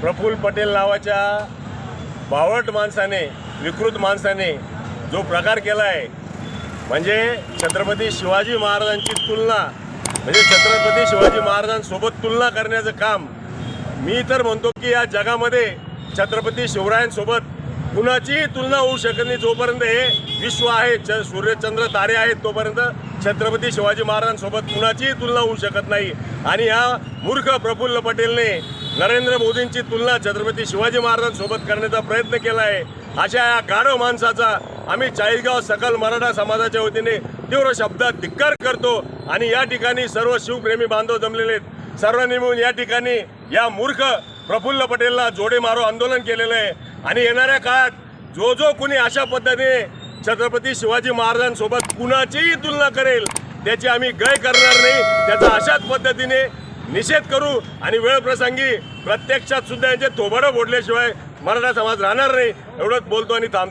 प्रफुल्ल पटेल नावाच्या बावट माणसाने विकृत माणसाने जो प्रकार केला आहे म्हणजे छत्रपती शिवाजी महाराजांची तुलना म्हणजे छत्रपती शिवाजी महाराजांसोबत तुलना करण्याचं काम मी तर म्हणतो की या जगामध्ये छत्रपती शिवरायांसोबत कुणाचीही तुलना होऊ शकत नाही. जोपर्यंत हे विश्व आहे च सूर्यचंद्र तारे आहेत तोपर्यंत छत्रपती शिवाजी महाराजांसोबत कुणाचीही तुलना होऊ शकत नाही. आणि या मूर्ख प्रफुल्ल पटेलने नरेंद्र मोदींची तुलना छत्रपती शिवाजी महाराजांसोबत करण्याचा प्रयत्न केला आहे अशा या गाढव माणसाचा आम्ही चाळीसगाव सकल मराठा समाजाच्या वतीने तीव्र शब्दात धिक्कार करतो आणि या ठिकाणी सर्व शिवप्रेमी बांधव जमलेले आहेत. सर्वांनी मिळून या ठिकाणी या मूर्ख प्रफुल्ल पटेलला जोडे मारो आंदोलन केलेलं आहे. आणि येणाऱ्या काळात जो जो कुणी अशा पद्धतीने छत्रपती शिवाजी महाराजांसोबत कुणाचीही तुलना करेल त्याची आम्ही गय करणार नाही. त्याचा अशाच पद्धतीने निषेध करू आणि वेळ प्रसंगी प्रत्यक्षात सुद्धा यांचे थोबाडं फोडल्याशिवाय मराठा समाज राहणार नाही एवढंच बोलतो आणि थांबतो.